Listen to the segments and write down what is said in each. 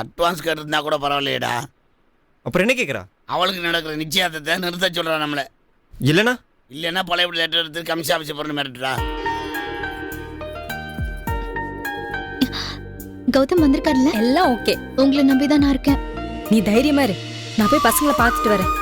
Advance கேட்டிருந்தா கூட பரவாயில்லையேடா. அப்புறம் என்ன கேட்குறா அவளுக்கு நடக்கிற நிச்சயத்தை நிறுத்த சொல்கிறான் நம்மளை. இல்லைனா இல்லைன்னா பழைய லெட்டர் எடுத்து கமிஷன் ஆஃபீஸ் போகிற மிரட்டுறா. கௌதம் வந்திருக்காருல்ல? எல்லாம் ஓகே உங்களை நம்பிதான் நான் இருக்கேன். நீ தைரியமா இரு. நான் போய் பசங்களை பார்த்துட்டு வரேன்.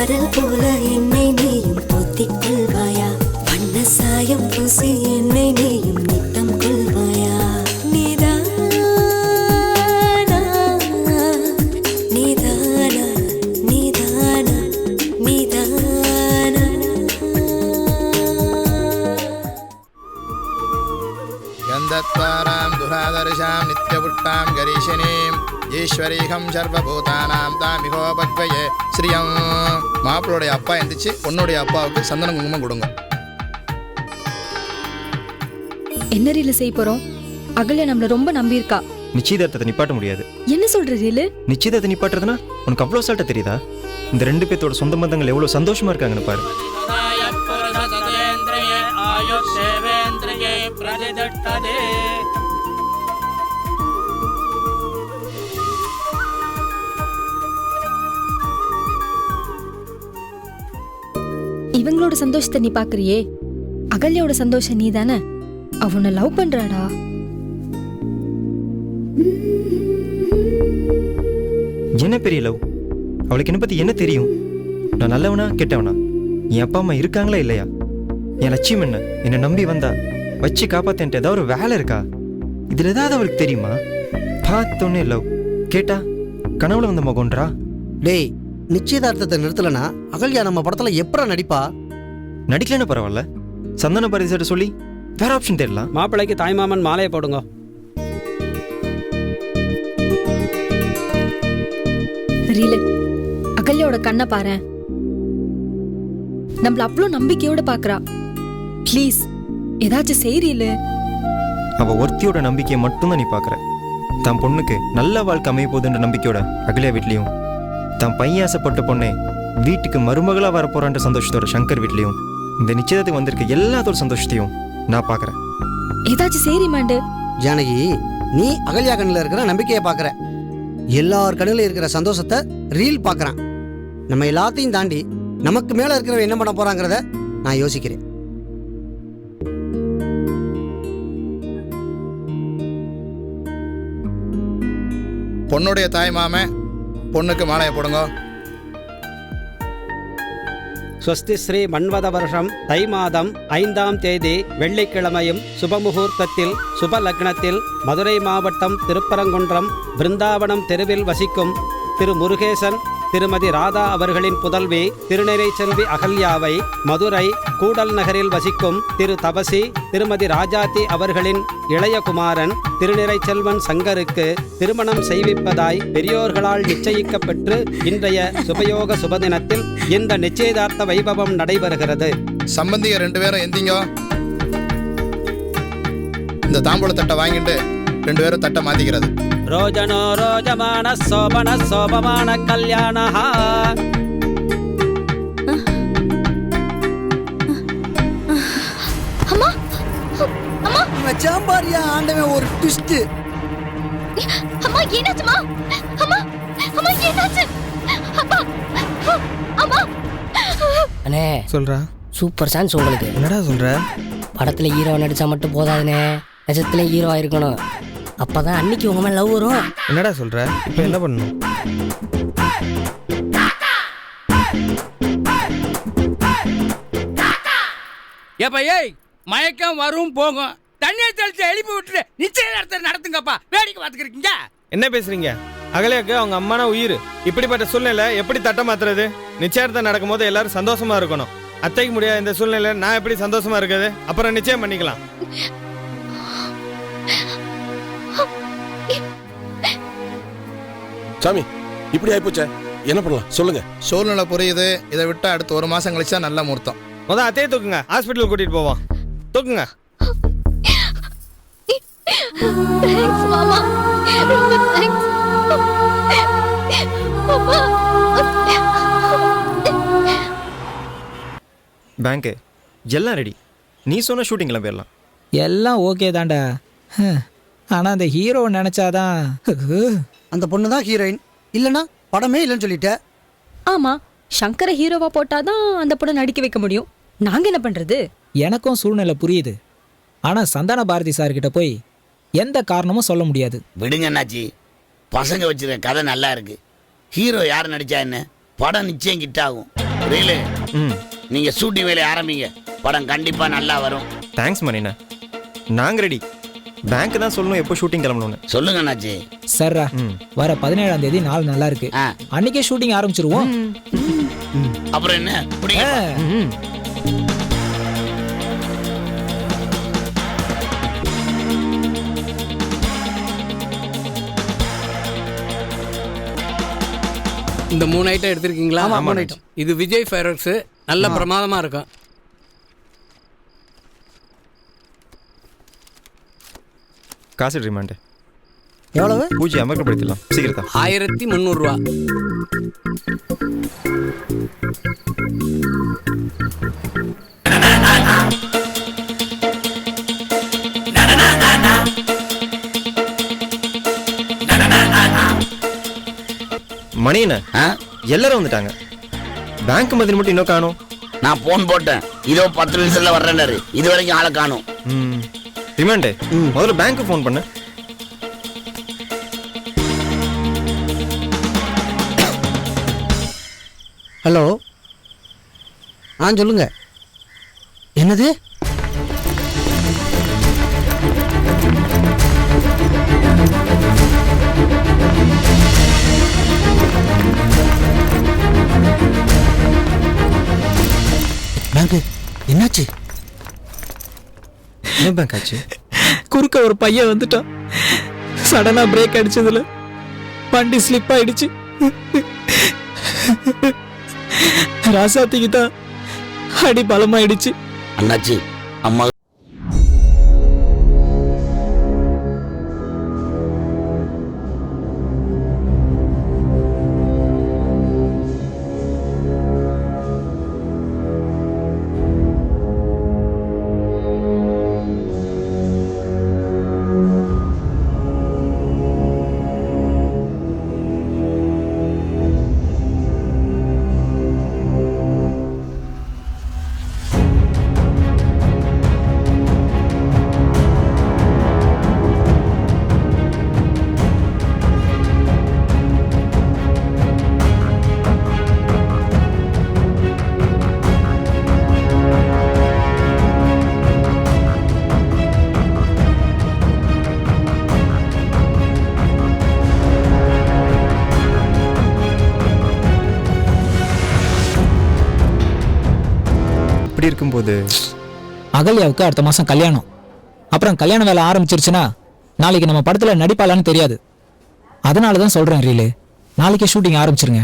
ஈரசாரல் போல என்னை நீயும் பூத்திக் கொள்வாயா வண்ண சாயம் பூசி என்னை நீயும் நித்தம் கொள்வாயா நீதானா நீதானா நீதானா நீதானா गन्धत्वारां दुरादर्शां नित्यपुष्टां गरीशिनीं ஈஸ்வரீகம் சர்வபூதானாம் தாமிகோபத்வயே ஸ்ரீயம். மாப்பிளோடைய அப்பா எந்திரிச்சு பொண்ணுடைய அப்பாவுக்கு சந்தன குங்குமம் கொடுங்க. என்ன ரீல செய்ய போறோம்? அகல்யா நம்மள ரொம்ப நம்பியிருக்கா. நிச்சயதார்த்தத்தை நிப்பாட்ட முடியாது. என்ன சொல்ற ரீலு? நிச்சயதார்த்தத்தை நிப்பாட்டுறதுனா உனக்கு அவ்வளோ சால்ட்ட தெரியுதா? இந்த ரெண்டு பேர்த்தோட சொந்த பந்தங்கள் எவ்வளோ சந்தோஷமா இருக்காங்கன்னு பாரு. இவங்களோட சந்தோஷத்தை நீ பாக்குறியே? அகல்யாவோட சந்தோஷம் நீ தானே அவ உன்னை லவ் பண்றாடா? என்ன பெரிய லவ் அவளுக்கு என்ன பத்தி என்ன தெரியும்? நான் நல்லவனா கெட்டவனா? என் அப்பா அம்மா இருக்காங்களா இல்லையா? என் லட்சியம் என்ன? என்னை நம்பி வந்தா வச்சு காப்பாத்தேன்ட்டு ஏதாவது ஒரு வேலை இருக்கா? இதுல ஏதாவது அவளுக்கு தெரியுமா? பார்த்தோன்னே லவ் கேட்டா கனவுல வந்த மகன்றா டேய் நிச்சயதார்த்தத்தை நிறுத்தலனா அகல்யா நம்ம படத்துல எப்பரா நடிப்பா? நடிக்கலன்னு பரவாயில்ல. சந்தன பரிசட்ட சொல்லி வேற ஆப்ஷன் தேடலாம். மாப்பிள்ளைக்கு தாய்மாமன் மாலையை போடுங்க. ரீலு அகல்யாவோட கண்ணை பாரேன். நம்மள அவ்வளோ நம்பிக்கையோட பாக்குறா. ப்ளீஸ் ஏதாச்சும் செய் ரீலு அவ ஒருத்தியோட நம்பிக்கையை மட்டும்தான் நீ பார்க்குற தான் பொண்ணுக்கு நல்ல வாழ்க்கை அமைய போகுதுன்ற நம்பிக்கையோட அகலியா வீட்லேயும் தான் பையன் ஆசைப்பட்ட பொண்ணே வீட்டுக்கு மருமகளாக வரப்போறான்ற சந்தோஷத்தோட சங்கர் வீட்லேயும் இந்த நிச்சயத்துக்கு வந்திருக்க எல்லாத்தோட சந்தோஷத்தையும் நான் பார்க்குறேன் ஏதாச்சும் சரி மாண்டு? ஜானகி நீ அகல்யா கண்ணில் இருக்கிற நம்பிக்கையை பார்க்குற எல்லார் கண்ணில் இருக்கிற சந்தோஷத்தை ரீல் பார்க்குறான் நம்ம எல்லாத்தையும் தாண்டி நமக்கு மேலே இருக்கிறவன் என்ன பண்ண போறாங்கிறத நான் யோசிக்கிறேன். பொண்ணுடைய தாய் மாமன் பொண்ணுக்கு மாலையை போடுங்க. ஸ்வஸ்தி ஸ்ரீ மன்வத வருஷம் தை மாதம் ஐந்தாம் தேதி வெள்ளிக்கிழமையும் சுபமுகூர்த்தத்தில் சுப லக்னத்தில் மதுரை மாவட்டம் திருப்பரங்குன்றம் பிருந்தாவனம் தெருவில் வசிக்கும் திரு முருகேசன் திருமதி ராதா அவர்களின் புதல்வி திருநெறை செல்வி அகல்யாவை மதுரை கூடல் நகரில் வசிக்கும் திரு தபசி திருமதி ராஜாத்தி அவர்களின் இளைய குமாரன் திருநிறை செல்வன் சங்கருக்கு திருமணம் செய்விப்பதாய் பெரியோர்களால் நிச்சயிக்கப்பெற்று இன்றைய சுபயோக சுபதினத்தில் இந்த நிச்சயதார்த்த வைபவம் நடைபெறுகிறது. சம்பந்திய ரெண்டு பேரும் எந்திங்க. இந்த தாம்பூல தட்டை வாங்கிட்டு ரெண்டு பேரும் தட்டை மாத்திக்கிறது. ரோஜனோ ரோஜமான சோபன சோபமான கல்யாண அம்மா அம்மா. சாம்பாரியா ஆண்டவன் ஒரு ட்விஸ்ட் அம்மா என்னாச்சுமா அம்மா அம்மா என்னாச்சு? அப்பா அம்மா அண்ணே. சொல்றா. சூப்பர் சான்ஸ் உங்களுக்கு. என்னடா சொல்ற? படத்துல ஹீரோ நடிச்சா மட்டும் போதாதுண்ணே. நிஜத்துல ஹீரோ ஆயிருக்கணும் அப்பதான் அன்னைக்கு உங்க மேல லவ் வரும். என்னடா சொல்ற? இப்போ என்ன பண்ணணும்? ஏப்பா ஏய் மயக்கம் வரும் போகும். தண்ணியை தெளிச்சு எழுப்பி விட்டுட்டு நிச்சயதார்த்தத்தை நடத்துங்கப்பா. வேடிக்கை பார்த்துக்கிறீங்க என்ன பேசுறீங்க? அகலையாக்கு அவங்க அம்மான உயிர். இப்படிப்பட்ட சூழ்நிலை எப்படி தட்ட மாத்துறது? நிச்சயார்த்தம் நடக்கும்போது எல்லாரும் சந்தோஷமா இருக்கணும். அத்தைக்கு முடியாத இந்த சூழ்நிலை நான் எப்படி சந்தோஷமா இருக்குது அப்புறம் நிச்சயம் பண்ணிக்கலாம். சாமி இப்படி ஆயிப்போச்சே. என்ன பண்ணலாம்? சொல்லுங்க. சூழ்நிலை புரியுது. இதை விட்டு அடுத்து ஒரு மாசம் கழிச்சா நல்ல முகூர்த்தம். முத அத்தையை தூக்குங்க. ஹாஸ்பிட்டல் கூட்டிட்டு போவோம். தூக்குங்க. தேங்க்ஸ் மாமா. ரொம்ப தேங்க்ஸ் அப்பா பேங்க்கு எல்லாம் ரெடி நீ சொன்ன ஷூட்டிங் கிளம்பிடலாம் எல்லாம் ஓகே தான்டா. ஆனா அந்த ஹீரோ நினைச்சாதான் அந்த பொண்ணு தான் ஹீரோயின் இல்லைன்னா படமே இல்லைன்னு சொல்லிட்ட. ஆமா சங்கரை ஹீரோவா போட்டாதான் அந்த படம் நடிக்க வைக்க முடியும். நாங்க என்ன பண்றது? எனக்கும் சூழ்நிலை புரியுது. ஆனா சந்தான பாரதி சார் கிட்ட போய் எந்த காரணமும் சொல்ல முடியாது. விடுங்க அண்ணாச்சி. பசங்க வச்சிருக்க கதை நல்லா இருக்கு. ஹீரோ யார் நடிச்சா என்ன? படம் நிச்சயம் கிட்ட ஆகும். புரியல ம். நீங்க ஷூட்டிங் வேலையை ஆரம்பிங்க. படம் கண்டிப்பா நல்லா வரும். தேங்க்ஸ் மணிண்ணா. நாங்கள் ரெடி பேங்க் தான் சொல்லணும் எப்போ ஷூட்டிங் கிளம்பணும்னு. சொல்லுங்க அண்ணாச்சி. சர்ரா ம். வர பதினேழாம் தேதி நாள் நல்லா இருக்கு. ஆ. அன்னைக்கே ஷூட்டிங் ஆரம்பிச்சிருவோம். அப்புறம் என்ன? பிடிங்க ம். இந்த மூணு ஐட்டம் எடுத்திருக்கீங்களா? ஆமா, மூணு item. இது விஜய் ஃபைரக்ஸ் நல்ல பிரமாதமா இருக்கும். காசு ரிமாண்டு எவ்வளவு? பூஜை அமர்க்கப்படுத்திடலாம். சீக்கிரத்தா ஆயிரத்தி முந்நூறுரூவா மணிண்ணா ஆ? எல்லாரும் வந்துட்டாங்க. பேங்க் மதில் மட்டும் இன்னும் காணும். நான் போன் போட்டேன். இதோ பத்து நிமிஷத்துல வர்றேன்னாரு. இது வரைக்கும் ஆளை காணும். ம். ரிமாண்டு முதல்ல பேங்க்கு ஃபோன் பண்ணு. ஹலோ ஆ சொல்லுங்க. என்னது? பேங்க்கு என்னாச்சு? என்ன பேங்க் ஆச்சு. குறுக்க ஒரு பையன் வந்துட்டான். சடனா பிரேக் அடிச்சதுல வண்டி ஸ்லிப் ஆயிடுச்சு. ராசாத்திக்கு தான் அடி பலமாயிடுச்சு. அண்ணாச்சி அம்மா இருக்கும்போது? அகல்யாவுக்கு அடுத்த மாதம் கல்யாணம். அப்புறம் கல்யாண வேலை ஆரம்பிச்சிருச்சுன்னா நாளைக்கு நம்ம படத்தில் நடிப்பாளான்னு தெரியாது. அதனால தான் சொல்கிறேன் ரீலு. நாளைக்கே ஷூட்டிங் ஆரம்பிச்சிருங்க.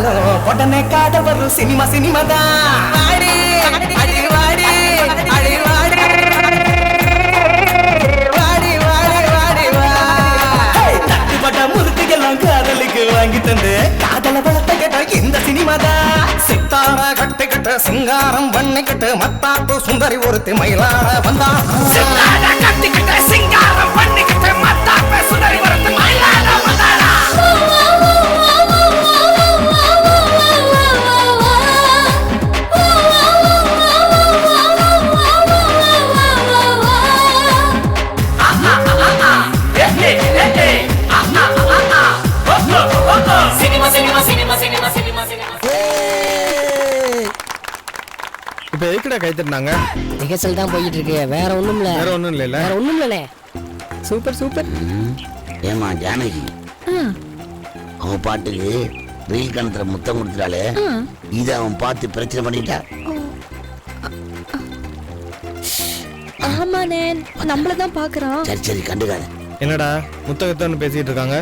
வந்தாலும் உடனே காத வரும் சினிமா சினிமா தான். வாங்கி தந்து காதல வளர்த்த கேட்ட இந்த சினிமா தான். சித்தார கட்டு கட்டு சிங்காரம் பண்ணி கட்டு மத்தாப்பு சுந்தரி ஒருத்தி மயிலாட வந்தா. சிங்காரம் பண்ணி கட்டு மத்தாப்பு சுந்தரி கை தட்டினாங்க ரிஹர்சல் தான் போயிட்டு இருக்கு வேற ஒண்ணும் இல்ல வேற ஒன்றும் இல்லைல்ல? வேற ஒண்ணும் இல்லனே சூப்பர். சூப்பர் ஏமா ஜானகி. அவ பாட்டுக்கு ரீல் கணத்துல முத்தம் கொடுத்துட்டாலே இதை அவன் பார்த்து பிரச்சனை பண்ணிட்டா. ஆமாண்ணே. நம்மள தான் பாக்குறான் சரி சரி கண்டுக்காத. என்னடா முத்தகத்தன்னு பேசிட்டு இருக்காங்க?